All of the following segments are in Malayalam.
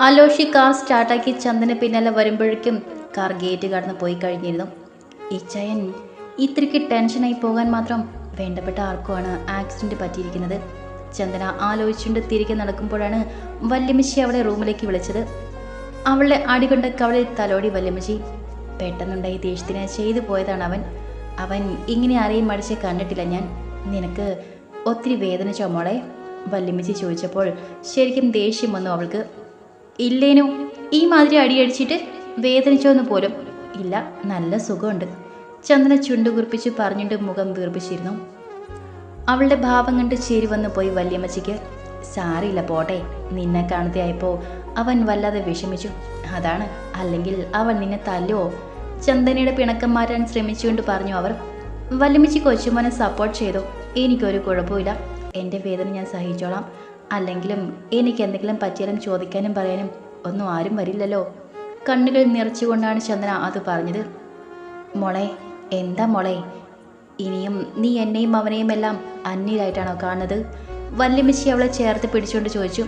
അലോഷി കാർ സ്റ്റാർട്ടാക്കി ചന്ദന പിന്നാലെ വരുമ്പോഴേക്കും കാർ ഗേറ്റ് കടന്ന് പോയി കഴിഞ്ഞിരുന്നു. ഈ ചയൻ ഇത്രയ്ക്ക് ടെൻഷനായി പോകാൻ മാത്രം വേണ്ടപ്പെട്ട ആർക്കുമാണ് ആക്സിഡന്റ് പറ്റിയിരിക്കുന്നത്? ചന്ദന ആലോചിച്ചുകൊണ്ട് തിരികെ നടക്കുമ്പോഴാണ് വല്യമ്മച്ചി അവളെ റൂമിലേക്ക് വിളിച്ചത്. അവളുടെ അടികൊണ്ട കവളിൽ തലോടി വല്യമ്മച്ചി പെട്ടെന്നുണ്ടായി ദേഷ്യത്തിന് ചെയ്തു പോയതാണ് അവൻ. അവൻ ഇങ്ങനെ ആരെയും മടിച്ച് കണ്ടിട്ടില്ല ഞാൻ. നിനക്ക് ഒത്തിരി വേദനിച്ചോ മോളെ? വല്യമ്മച്ചി ചോദിച്ചപ്പോൾ ശരിക്കും ദേഷ്യം വന്നു അവൾക്ക്. ഇല്ലേനു. ഈ മാതിരി അടിയടിച്ചിട്ട് വേദനിച്ചോന്ന് പോലും. ഇല്ല നല്ല സുഖമുണ്ട്. ചന്ദന ചുണ്ടു കുറിപ്പിച്ച് പറഞ്ഞിട്ട് മുഖം വീർപ്പിച്ചിരുന്നു. അവളുടെ ഭാവം കണ്ട് ചേരി വന്നു പോയി വല്യമ്മച്ചിക്ക്. സാറിയില്ല പോട്ടെ. നിന്നെ കാണുകയായപ്പോൾ അവൻ വല്ലാതെ വിഷമിച്ചു. അതാണ് അല്ലെങ്കിൽ അവൻ നിന്നെ തല്ലുവോ? ചന്ദനയുടെ പിണക്കം മാറ്റാൻ ശ്രമിച്ചുകൊണ്ട് പറഞ്ഞു അവർ. വല്യമ്മച്ചി കൊച്ചുമോനെ സപ്പോർട്ട് ചെയ്തു. എനിക്കൊരു കുഴപ്പമില്ല. എന്റെ വേദന ഞാൻ സഹിച്ചോളാം. അല്ലെങ്കിലും എനിക്ക് എന്തെങ്കിലും പറ്റിയാലും ചോദിക്കാനും പറയാനും ഒന്നും ആരും വരില്ലല്ലോ. കണ്ണുകൾ നിറച്ചുകൊണ്ടാണ് ചന്ദന അത് പറഞ്ഞത്. മോളെ എന്താ മോളെ? ഇനിയും നീ എന്നെയും അവനെയും എല്ലാം അന്യരായിട്ടാണോ കാണുന്നത്? വല്യമ്മച്ചി അവളെ ചേർത്ത് പിടിച്ചുകൊണ്ട് ചോദിച്ചു.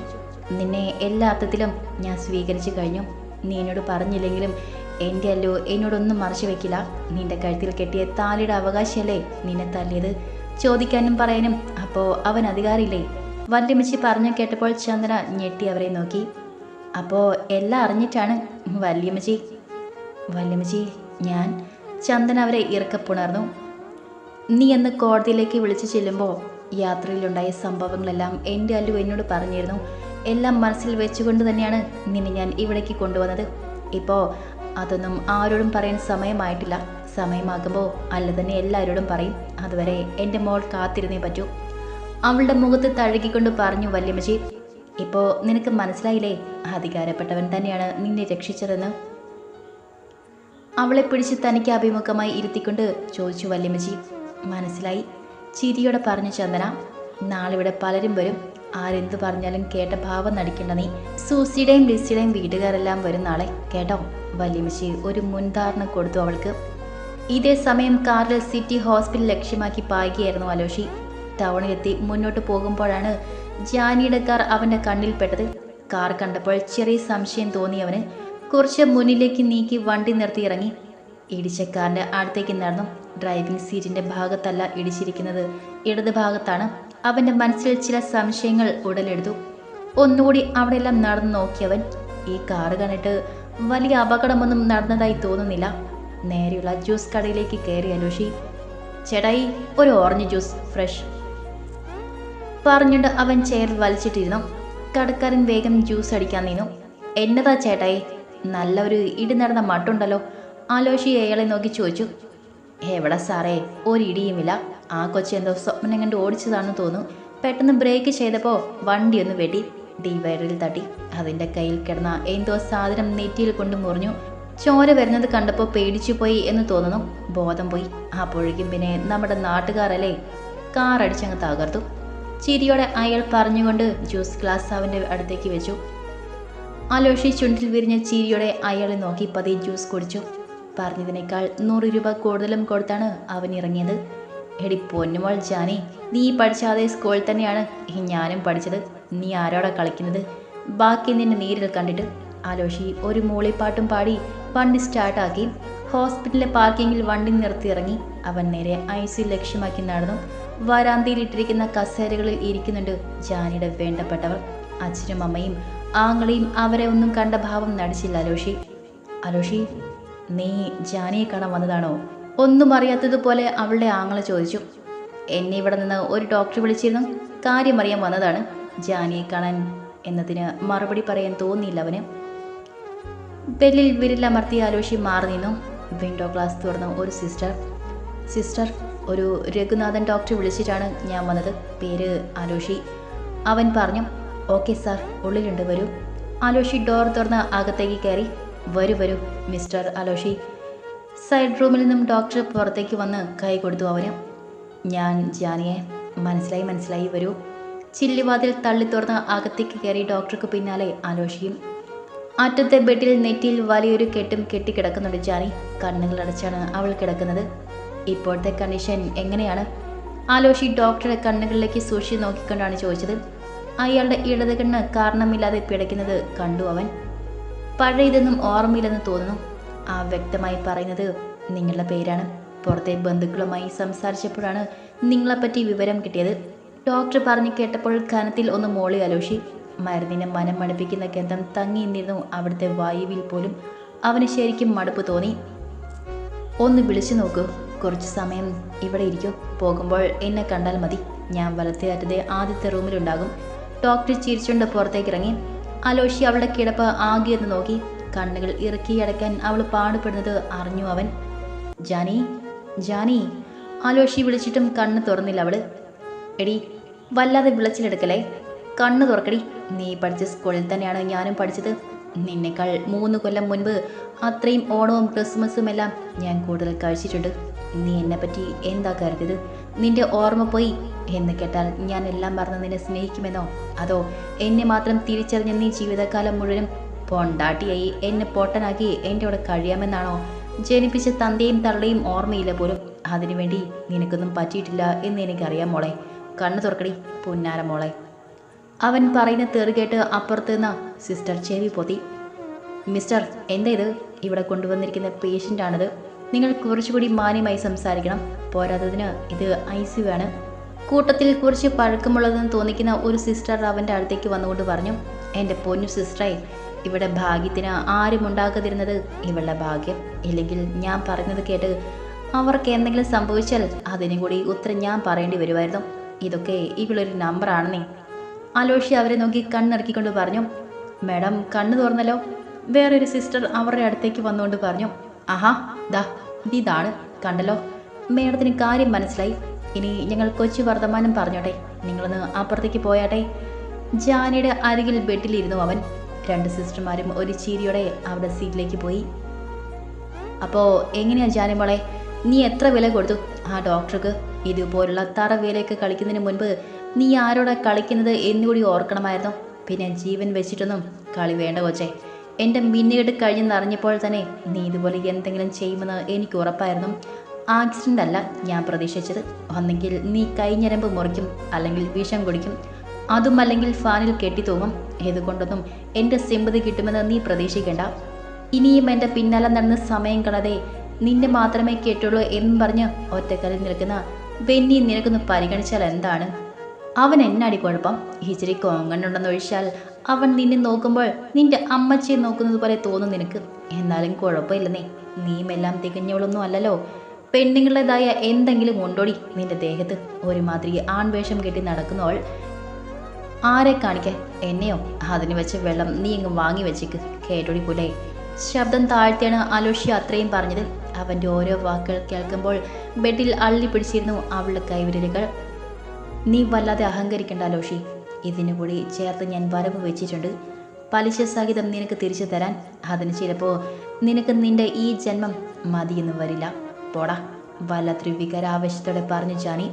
നിന്നെ എല്ലാ അർത്ഥത്തിലും ഞാൻ സ്വീകരിച്ചു കഴിഞ്ഞു. നീ എന്നോട് പറഞ്ഞില്ലെങ്കിലും എന്റെ അല്ലോ എന്നോടൊന്നും മറച്ചു വെക്കില്ല. നിന്റെ കഴുത്തിൽ കെട്ടിയ താലിയുടെ അവകാശമല്ലേ നിന്നെ തല്ലിയത്? ചോദിക്കാനും പറയാനും അപ്പോൾ അവൻ അധികാരമില്ലേ വല്യമ്മച്ചി പറഞ്ഞു കേട്ടപ്പോൾ ചന്ദ്ര ഞെട്ടി അവരെ നോക്കി. അപ്പോൾ എല്ലാം അറിഞ്ഞിട്ടാണ് വല്യമ്മച്ചി. വല്യമ്മച്ചി ഞാൻ ചന്ദന അവരെ ഇറക്കപ്പുണർന്നു. നീ എന്ന് കോടതിയിലേക്ക് വിളിച്ചു ചെല്ലുമ്പോൾ യാത്രയിലുണ്ടായ സംഭവങ്ങളെല്ലാം എന്റെ അല്ലു എന്നോട് പറഞ്ഞിരുന്നു. എല്ലാം മനസ്സിൽ വെച്ചുകൊണ്ട് തന്നെയാണ് നിന്നെ ഞാൻ ഇവിടേക്ക് കൊണ്ടുവന്നത്. ഇപ്പോൾ അതൊന്നും ആരോടും പറയാൻ സമയമായിട്ടില്ല. സമയമാകുമ്പോൾ അല്ല തന്നെ എല്ലാവരോടും പറയും. അതുവരെ എന്റെ മോൾ കാത്തിരുന്നേ പറ്റൂ. അവളുടെ മുഖത്ത് തഴുകിക്കൊണ്ട് പറഞ്ഞു വല്യമ്മച്ചി ഇപ്പോ നിനക്ക് മനസ്സിലായില്ലേ? അധികാരപ്പെട്ടവൻ തന്നെയാണ് നിന്നെ രക്ഷിച്ചതെന്ന്. അവളെ പിടിച്ച് തനിക്ക് അഭിമുഖമായി ഇരുത്തിക്കൊണ്ട് ചോദിച്ചു വല്യമ്മച്ചി മനസ്സിലായി? ചിരിയോടെ പറഞ്ഞു ചന്ദന നാളെ ഇവിടെ പലരും വരും. ആരെന്തു പറഞ്ഞാലും കേട്ട ഭാവം നടിക്കേണ്ട നീ. സൂസിയുടെയും ലിസിയുടെയും വീട്ടുകാരെല്ലാം വരും നാളെ കേട്ടോ? വല്യമ്മച്ചി ഒരു മുൻധാരണ കൊടുത്തു അവൾക്ക്. ഇതേ സമയം കാറിൽ സിറ്റി ഹോസ്പിറ്റൽ ലക്ഷ്യമാക്കി പായുകയായിരുന്നു അലോഷി. ടൗണിലെത്തി മുന്നോട്ട് പോകുമ്പോഴാണ് ജാനിയുടെ കാർ അവന്റെ കണ്ണിൽപ്പെട്ടത് കാർ കണ്ടപ്പോൾ ചെറിയ സംശയം തോന്നിയവന് കുറച്ച് മുന്നിലേക്ക് നീക്കി വണ്ടി നിർത്തി ഇറങ്ങി. ഇടിച്ച കാറിന്റെ അടുത്തേക്ക് നടന്നു. ഡ്രൈവിംഗ് സീറ്റിന്റെ ഭാഗത്തല്ല ഇടിച്ചിരിക്കുന്നത്. ഇടത് ഭാഗത്താണ്. അവന്റെ മനസ്സിൽ ചില സംശയങ്ങൾ ഉടലെടുത്തു. ഒന്നുകൂടി അവിടെയെല്ലാം നടന്നു നോക്കിയവൻ ഈ കാറ് കണ്ടിട്ട് വലിയ അപകടമൊന്നും നടന്നതായി തോന്നുന്നില്ല. നേരെയുള്ള ജ്യൂസ് കടയിലേക്ക് കയറി അലോഷി ചേട്ടായി ഒരു ഓറഞ്ച് ജ്യൂസ് ഫ്രഷ്. പറഞ്ഞിട്ട് അവൻ ചെയറിൽ വലിച്ചിട്ടിരുന്നു. കടക്കാരൻ വേഗം ജ്യൂസ് അടിക്കാൻ നിന്നു. എന്നതാ ചേട്ടായി? നല്ല ഒരു ഇടി നടന്ന മട്ടുണ്ടല്ലോ. ആലോചി അയാളെ നോക്കി ചോദിച്ചു. എവിടെ സാറേ? ഒരിടിയുമില്ല ആ കൊച്ചെന്തോ സ്വപ്നം കണ്ട് ഓടിച്ചതാണെന്ന് തോന്നുന്നു. പെട്ടെന്ന് ബ്രേക്ക് ചെയ്തപ്പോൾ വണ്ടി ഒന്ന് വെട്ടി. ഡിവൈഡറിൽ തട്ടി. അതിന്റെ കയ്യിൽ കിടന്ന എന്തോ സാധനം നെറ്റിയിൽ കൊണ്ട് മുറിഞ്ഞു. ചോര വരുന്നത് കണ്ടപ്പോൾ പേടിച്ചു പോയി എന്ന് തോന്നുന്നു. ബോധം പോയി. അപ്പോഴേക്കും പിന്നെ നമ്മുടെ നാട്ടുകാരല്ലേ? കാർ അടിച്ചങ്ങ് തകർത്തു. ചിരിയോടെ അയാൾ പറഞ്ഞുകൊണ്ട് ജ്യൂസ് ഗ്ലാസ് അവന്റെ അടുത്തേക്ക് വെച്ചു. അലോഷി ചുണ്ടിൽ വിരിഞ്ഞ ചിരിയോടെ അയാളെ നോക്കി പതി ജ്യൂസ് കുടിച്ചു. പറഞ്ഞതിനേക്കാൾ നൂറ് രൂപ കൂടുതലും കൊടുത്താണ് അവൻ ഇറങ്ങിയത്. എടി പൊന്നുമോൾ ജാനി നീ പഠിച്ച അതേ സ്കൂളിൽ തന്നെയാണ് ഞാനും പഠിച്ചത്. നീ ആരോടാ കളിക്കുന്നത്? ബാക്കി നിന്നെ നേരിൽ കണ്ടിട്ട്. ആലോഷി ഒരു മൂളിപ്പാട്ടും പാടി വണ്ടി സ്റ്റാർട്ടാക്കി. ഹോസ്പിറ്റലിലെ പാർക്കിങ്ങിൽ വണ്ടി നിർത്തിയിറങ്ങി. അവൻ നേരെ ഐ സി ലക്ഷ്യമാക്കി നടന്നു. വരാന്തയിൽ ഇട്ടിരിക്കുന്ന കസേരകളിൽ ഇരിക്കുന്നുണ്ട് ജാനിയുടെ വേണ്ടപ്പെട്ടവർ അച്ഛനും അമ്മയും ആങ്ങളെയും അവരെ ഒന്നും കണ്ട ഭാവം നടിച്ചില്ല അലോഷി. അലോഷി നീ ജാനിയെ കാണാൻ വന്നതാണോ? ഒന്നും അറിയാത്തതുപോലെ അവളുടെ ആങ്ങളെ ചോദിച്ചു. എന്നെ ഇവിടെ നിന്ന് ഒരു ഡോക്ടർ വിളിച്ചിരുന്നു. കാര്യമറിയാൻ വന്നതാണ്. ജാനിയെ കാണാൻ എന്നതിന് മറുപടി പറയാൻ തോന്നിയില്ല അവന്. ബെല്ലിൽ വിരലമർത്തിയ ആലോഷി മാറി നിന്നു. വിൻഡോ ഗ്ലാസ് തുറന്ന ഒരു സിസ്റ്റർ. സിസ്റ്റർ ഒരു രഘുനാഥൻ ഡോക്ടറെ വിളിച്ചിട്ടാണ് ഞാൻ വന്നത്. പേര് ആലോഷി. അവൻ പറഞ്ഞു ഓക്കെ സാർ ഉള്ളിലുണ്ട് വരൂ. ആലോഷി ഡോർ തുറന്ന് അകത്തേക്ക് കയറി വരൂ വരൂ മിസ്റ്റർ ആലോഷി. സൈഡ് റൂമിൽ നിന്നും ഡോക്ടർ പുറത്തേക്ക് വന്ന് കൈ കൊടുത്തു അവന്. ഞാൻ ജാനിയെ മനസ്സിലായി മനസ്സിലായി വരൂ. ചില്ലിവാതിൽ തള്ളി തുറന്ന് അകത്തേക്ക് കയറി ഡോക്ടർക്ക് പിന്നാലെ ആലോഷിയും. അറ്റത്തെ ബെഡിൽ നെറ്റിയിൽ വലിയൊരു കെട്ടും കെട്ടിക്കിടക്കുന്നുണ്ട് ജാനി. കണ്ണുകൾ അടച്ചാണ് അവൾ കിടക്കുന്നത്. ഇപ്പോഴത്തെ കണ്ടീഷൻ എങ്ങനെയാണ്? ആലോഷി ഡോക്ടറുടെ കണ്ണുകളിലേക്ക് സൂക്ഷി നോക്കിക്കൊണ്ടാണ് ചോദിച്ചത്. അയാളുടെ ഇടത് കണ്ണ് കാരണമില്ലാതെ പിടയ്ക്കുന്നത് കണ്ടു അവൻ. പഴയതൊന്നും ഓർമ്മയില്ലെന്ന് തോന്നുന്നു. ആ വ്യക്തമായി പറയുന്നത് നിങ്ങളുടെ പേരാണ്. പുറത്തെ ബന്ധുക്കളുമായി സംസാരിച്ചപ്പോഴാണ് നിങ്ങളെപ്പറ്റി വിവരം കിട്ടിയത്. ഡോക്ടർ പറഞ്ഞു കേട്ടപ്പോൾ കനത്തിൽ ഒന്ന് മോളി അലോഷി മരുന്നിനെ മനം മടുപ്പിക്കുന്ന ഗന്ധം തങ്ങി നിന്നിരുന്നു അവിടുത്തെ വായുവിൽ പോലും. അവന് ശരിക്കും മടുപ്പ് തോന്നി. ഒന്ന് വിളിച്ചു നോക്കൂ. കുറച്ച് സമയം ഇവിടെ ഇരിക്കും. പോകുമ്പോൾ എന്നെ കണ്ടാൽ മതി. ഞാൻ വലത്തെ അറ്റത്തെ ആദ്യത്തെ റൂമിലുണ്ടാകും ഡോക്ടർ ചിരിച്ചുകൊണ്ട് പുറത്തേക്ക് ഇറങ്ങി. അലോഷി അവളുടെ കിടപ്പ് ആകെ എന്ന് നോക്കി. കണ്ണുകൾ ഇറക്കി അടയ്ക്കാൻ അവൾ പാടുപെടുന്നത് അറിഞ്ഞു അവൻ. ജാനി ജാനി അലോഷി വിളിച്ചിട്ടും കണ്ണ് തുറന്നില്ല അവൾ. എടി വല്ലാതെ വിളച്ചിലെടുക്കലേ കണ്ണ് തുറക്കടി. നീ പഠിച്ച സ്കൂളിൽ തന്നെയാണ് ഞാനും പഠിച്ചത്. നിന്നേക്കാൾ മൂന്ന് കൊല്ലം മുൻപ് അത്രയും ഓണവും ക്രിസ്മസും എല്ലാം ഞാൻ കൂടുതൽ കഴിച്ചിട്ടുണ്ട്. നീ എന്നെപ്പറ്റി എന്താ കരുതിയത്? നിന്റെ ഓർമ്മ പോയി എന്ന് കേട്ടാൽ ഞാൻ എല്ലാം മറന്ന് നിന്നെ സ്നേഹിക്കുമെന്നോ? അതോ എന്നെ മാത്രം തിരിച്ചറിഞ്ഞ നീ ജീവിതകാലം മുഴുവനും പൊണ്ടാട്ടിയായി എന്നെ പൊട്ടനാക്കി എന്റെ കൂടെ കഴിയാമെന്നാണോ? ജനിപ്പിച്ച തന്തയും തള്ളയും ഓർമ്മയില്ല പോലും. അതിനുവേണ്ടി നിനക്കൊന്നും പറ്റിയിട്ടില്ല എന്ന് എനിക്കറിയാം മോളെ. കണ്ണു തുറക്കടി പുന്നാര മോളെ. അവൻ പറയുന്ന തെറി കേട്ട് അപ്പുറത്ത് നിന്ന് സിസ്റ്റർ ചെവി പൊതി മിസ്റ്റർ എന്താ ഇത്? ഇവിടെ കൊണ്ടുവന്നിരിക്കുന്ന പേഷ്യന്റ് ആണിത് നിങ്ങൾ കുറച്ചുകൂടി മാന്യമായി സംസാരിക്കണം. പോരാത്തതിന് ഇത് ഐ സി ആണ്. കൂട്ടത്തിൽ കുറച്ച് പഴക്കമുള്ളതെന്ന് തോന്നിക്കുന്ന ഒരു സിസ്റ്റർ അവന്റെ അടുത്തേക്ക് വന്നുകൊണ്ട് പറഞ്ഞു എന്റെ പൊന്നു സിസ്റ്ററെ ഇവിടെ ഭാഗ്യത്തിന് ആരും ഉണ്ടാകാതിരുന്നത് ഇവളുടെ ഭാഗ്യം. ഇല്ലെങ്കിൽ ഞാൻ പറഞ്ഞത് കേട്ട് അവർക്ക് എന്തെങ്കിലും സംഭവിച്ചാൽ അതിനും കൂടി ഉത്തരം ഞാൻ പറയേണ്ടി വരുമായിരുന്നു. ഇതൊക്കെ ഇവളൊരു നമ്പറാണെന്നേ അലോഷി അവരെ നോക്കി കണ്ണിറക്കിക്കൊണ്ട് പറഞ്ഞു മാഡം കണ്ണു തുറന്നല്ലോ. വേറൊരു സിസ്റ്റർ അവരുടെ അടുത്തേക്ക് വന്നുകൊണ്ട് പറഞ്ഞു ആഹാ ദാ ഇതാണ് കണ്ടല്ലോ. മേഡത്തിന് കാര്യം മനസ്സിലായി. ഇനി ഞങ്ങൾ കൊച്ചു വർത്തമാനം പറഞ്ഞോട്ടെ. നിങ്ങളൊന്ന് അപ്പുറത്തേക്ക് പോയാട്ടെ. ജാനിയുടെ അരികിൽ ബെഡിലിരുന്നു അവൻ. രണ്ട് സിസ്റ്റർമാരും ഒരു ചീരിയോടെ അവിടെ സീറ്റിലേക്ക് പോയി. അപ്പോൾ എങ്ങനെയാ ജാനി മോളെ? നീ എത്ര വില കൊടുത്തു? ആ ഡോക്ടർക്ക് ഇതുപോലുള്ള തറ വേലയൊക്കെ കളിക്കുന്നതിന് മുൻപ് നീ ആരോടാ കളിക്കുന്നത് എന്നുകൂടി ഓർക്കണമായിരുന്നു. പിന്നെ ജീവൻ വെച്ചിട്ടൊന്നും കളി വേണ്ട കൊച്ചേ. എന്റെ മിന്നുകെട്ട് കഴിഞ്ഞെന്നറിഞ്ഞപ്പോൾ തന്നെ നീ ഇതുപോലെ എന്തെങ്കിലും ചെയ്യുമെന്ന് എനിക്ക് ഉറപ്പായിരുന്നു. ആക്സിഡന്റ് അല്ല ഞാൻ പ്രതീക്ഷിച്ചത്. ഒന്നെങ്കിൽ നീ കൈഞ്ഞരമ്പ് മുറിക്കും അല്ലെങ്കിൽ വിഷം കുടിക്കും. അതും അല്ലെങ്കിൽ ഫാനിൽ കെട്ടി തൂങ്ങും. ഇതുകൊണ്ടൊന്നും എന്റെ സിമ്പതി കിട്ടുമെന്ന് നീ പ്രതീക്ഷിക്കേണ്ട. ഇനിയും എന്റെ പിന്നാലെ നടന്ന് സമയം കളതെ നിന്നെ മാത്രമേ കേട്ടുള്ളൂ എന്നും പറഞ്ഞ് ഒറ്റക്കലിൽ നിൽക്കുന്ന വെന്നി നിനക്കൊന്ന് പരിഗണിച്ചാൽ എന്താണ്? അവൻ എന്നാടി കുഴപ്പം? ഇച്ചിരി കോങ്ങണ്ണുണ്ടെന്നൊഴിച്ചാൽ അവൻ നിന്നെ നോക്കുമ്പോൾ നിന്റെ അമ്മച്ചിയെ നോക്കുന്നത് പോലെ തോന്നും നിനക്ക്. എന്നാലും കുഴപ്പമില്ലെന്നേ നീമെല്ലാം തികഞ്ഞവളൊന്നും അല്ലല്ലോ. പെണ്ണുങ്ങളുടേതായ എന്തെങ്കിലും കൊണ്ടോടി നിന്റെ ദേഹത്ത്? ഒരുമാതിരി ആൺവേഷം കെട്ടി നടക്കുന്നവൾ ആരെ കാണിക്ക എന്നെയോ? അതിന് വെച്ച് വെള്ളം നീ ഇങ്ങ് വാങ്ങി വെച്ചേക്ക്. കേട്ടോടി പുലേ. ശബ്ദം താഴ്ത്തിയാണ് അലോഷ്യ അത്രയും പറഞ്ഞത്. അവന്റെ ഓരോ വാക്കുകൾ കേൾക്കുമ്പോൾ ബെഡിൽ അള്ളി പിടിച്ചിരുന്നു അവളുടെ കൈവിരലുകൾ. നീ വല്ലാതെ അഹങ്കരിക്കണ്ട ലോഷി ഇതിനു കൂടി ചേർത്ത് ഞാൻ വരവ് വെച്ചിട്ടുണ്ട്. പലിശ സഹിതം നിനക്ക് തിരിച്ചു തരാൻ. അതിന് ചിലപ്പോൾ നിനക്ക് നിന്റെ ഈ ജന്മം മതിയെന്ന് വരില്ല. പോടാ. വല്ലാത്തൊരു വികരാവശ്യത്തോടെ പറഞ്ഞു ചാണി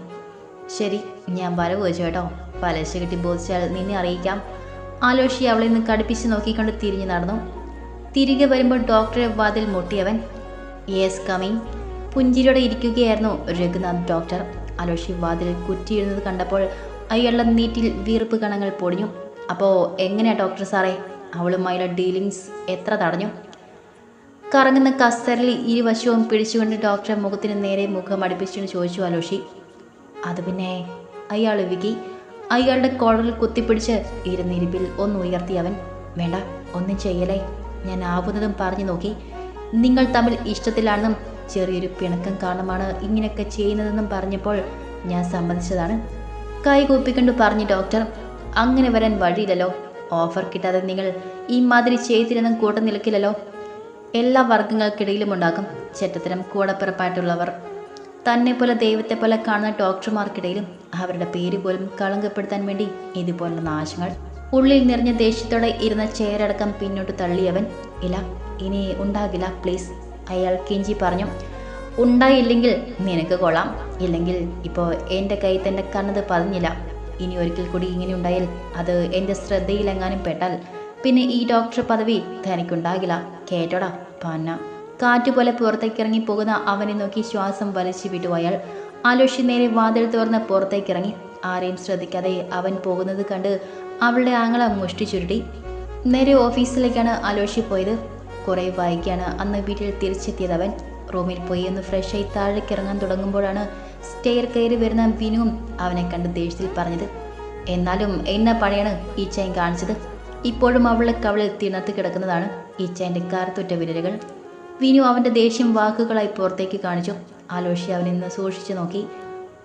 ശരി ഞാൻ വരവ് വെച്ചു കേട്ടോ. പലിശ കിട്ടി ബോധിച്ചാൽ നിന്നെ അറിയിക്കാം. ആലോഷി അവളെ നിന്ന് കടുപ്പിച്ച് നോക്കിക്കൊണ്ട് തിരിഞ്ഞു നടന്നു. തിരികെ വരുമ്പോൾ ഡോക്ടറെ വാതിൽ മുട്ടിയവൻ. യെസ് കമ്മിങ് പുഞ്ചിരിയോടെ ഇരിക്കുകയായിരുന്നു രഘുനാഥ് ഡോക്ടർ. അലോഷി വാതിൽ കുറ്റിയിടുന്നത് കണ്ടപ്പോൾ അയാളുടെ നീറ്റിൽ വീർപ്പ് കണങ്ങൾ പൊടിഞ്ഞു. അപ്പോൾ എങ്ങനെയാ ഡോക്ടർ സാറേ? അവളുമായുള്ള ഡീലിങ്സ് എത്ര തടഞ്ഞു? കറങ്ങുന്ന കസ്തറിൽ ഇരുവശവും പിടിച്ചുകൊണ്ട് ഡോക്ടറെ മുഖത്തിന് നേരെ മുഖം അടുപ്പിച്ചുകൊണ്ട് ചോദിച്ചു അലോഷി. അത് പിന്നെ അയാൾ വികി. അയാളുടെ കോളറിൽ കുത്തിപ്പിടിച്ച് ഇരുന്നിരിപ്പിൽ ഒന്ന് ഉയർത്തി അവൻ. വേണ്ട ഒന്നും ചെയ്യലേ ഞാൻ ആവുന്നതും പറഞ്ഞു നോക്കി. നിങ്ങൾ തമ്മിൽ ഇഷ്ടത്തിലാണെന്നും ചെറിയൊരു പിണക്കം കാരണമാണ് ഇങ്ങനെയൊക്കെ ചെയ്യുന്നതെന്നും പറഞ്ഞപ്പോൾ ഞാൻ സമ്മതിച്ചതാണ്. കൈ കൂപ്പിക്കൊണ്ട് പറഞ്ഞു ഡോക്ടർ അങ്ങനെ വരാൻ വഴിയില്ലല്ലോ. ഓഫർ കിട്ടാതെ നിങ്ങൾ ഈ മാതിരി ചെയ്തിരുന്നും കൂട്ടം നിൽക്കില്ലല്ലോ എല്ലാ വർഗങ്ങൾക്കിടയിലും ഉണ്ടാകും ചെറ്റത്തരം കൂടപ്പിറപ്പായിട്ടുള്ളവർ. തന്നെ പോലെ ദൈവത്തെ പോലെ കാണുന്ന ഡോക്ടർമാർക്കിടയിലും അവരുടെ പേര് പോലും കളങ്കപ്പെടുത്താൻ വേണ്ടി ഇതുപോലുള്ള നാശങ്ങൾ. ഉള്ളിൽ നിറഞ്ഞ ദേഷ്യത്തോടെ ഇരുന്ന ചെയറടക്കം പിന്നോട്ട് തള്ളിയവൻ ഇല്ല ഇനി ഉണ്ടാകില്ല പ്ലീസ്. അയാൾ കെഞ്ചി പറഞ്ഞു ഉണ്ടായില്ലെങ്കിൽ നിനക്ക് കൊള്ളാം. ഇല്ലെങ്കിൽ ഇപ്പോൾ എന്റെ കൈ തന്നെ കണ്ണത് പതിഞ്ഞില്ല. ഇനി ഒരിക്കൽ കൂടി ഇങ്ങനെ ഉണ്ടായാൽ അത് എന്റെ ശ്രദ്ധയിലെങ്ങാനും പെട്ടാൽ പിന്നെ ഈ ഡോക്ടർ പദവി തനിക്കുണ്ടാകില്ല. കേട്ടോടാ പന്ന. കാറ്റുപോലെ പുറത്തേക്കിറങ്ങി പോകുന്ന അവനെ നോക്കി ശ്വാസം വലിച്ചു വിട്ടു അയാൾ. ആലോഷി നേരെ വാതിൽ തുറന്ന് പുറത്തേക്കിറങ്ങി. ആരെയും ശ്രദ്ധിക്കാതെ അവൻ പോകുന്നത് കണ്ട് അവളുടെ ആങ്ങള മുഷ്ടി ചുരുട്ടി. നേരെ ഓഫീസിലേക്കാണ് ആലോഷി പോയത്. കുറേ വൈകിയാണ് അന്ന് വീട്ടിൽ തിരിച്ചെത്തിയത് അവൻ. റൂമിൽ പോയി ഒന്ന് ഫ്രഷായി താഴേക്ക് ഇറങ്ങാൻ തുടങ്ങുമ്പോഴാണ് സ്റ്റെയർ കയറി വരുന്ന വിനുവും അവനെ കണ്ട് ദേഷ്യത്തിൽ പറഞ്ഞത് എന്നാലും എന്ന പണിയാണ് ഈച്ചയും കാണിച്ചത്? ഇപ്പോഴും അവളെ കവളിൽ തിണത്ത് കിടക്കുന്നതാണ് ഈച്ചയന്റെ കറുത്തുറ്റ വിരലുകൾ. വിനു അവന്റെ ദേഷ്യം വാക്കുകളായി പുറത്തേക്ക് കാണിച്ചു. ആലോഷി അവനെ നിന്ന് സൂക്ഷിച്ചു നോക്കി.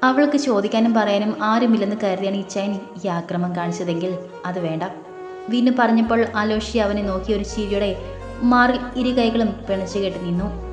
അവൾക്ക് ചോദിക്കാനും പറയാനും ആരുമില്ലെന്ന് കരുതിയാണ് ഈച്ചയൻ ഈ ആക്രമം കാണിച്ചതെങ്കിൽ. അത് വേണ്ട വിനു പറഞ്ഞപ്പോൾ ആലോഷി അവനെ നോക്കി ഒരു ചിരിയുടെ മാറിൽ ഇരുകൈകളും പിണച്ചു കെട്ടി നിന്നു.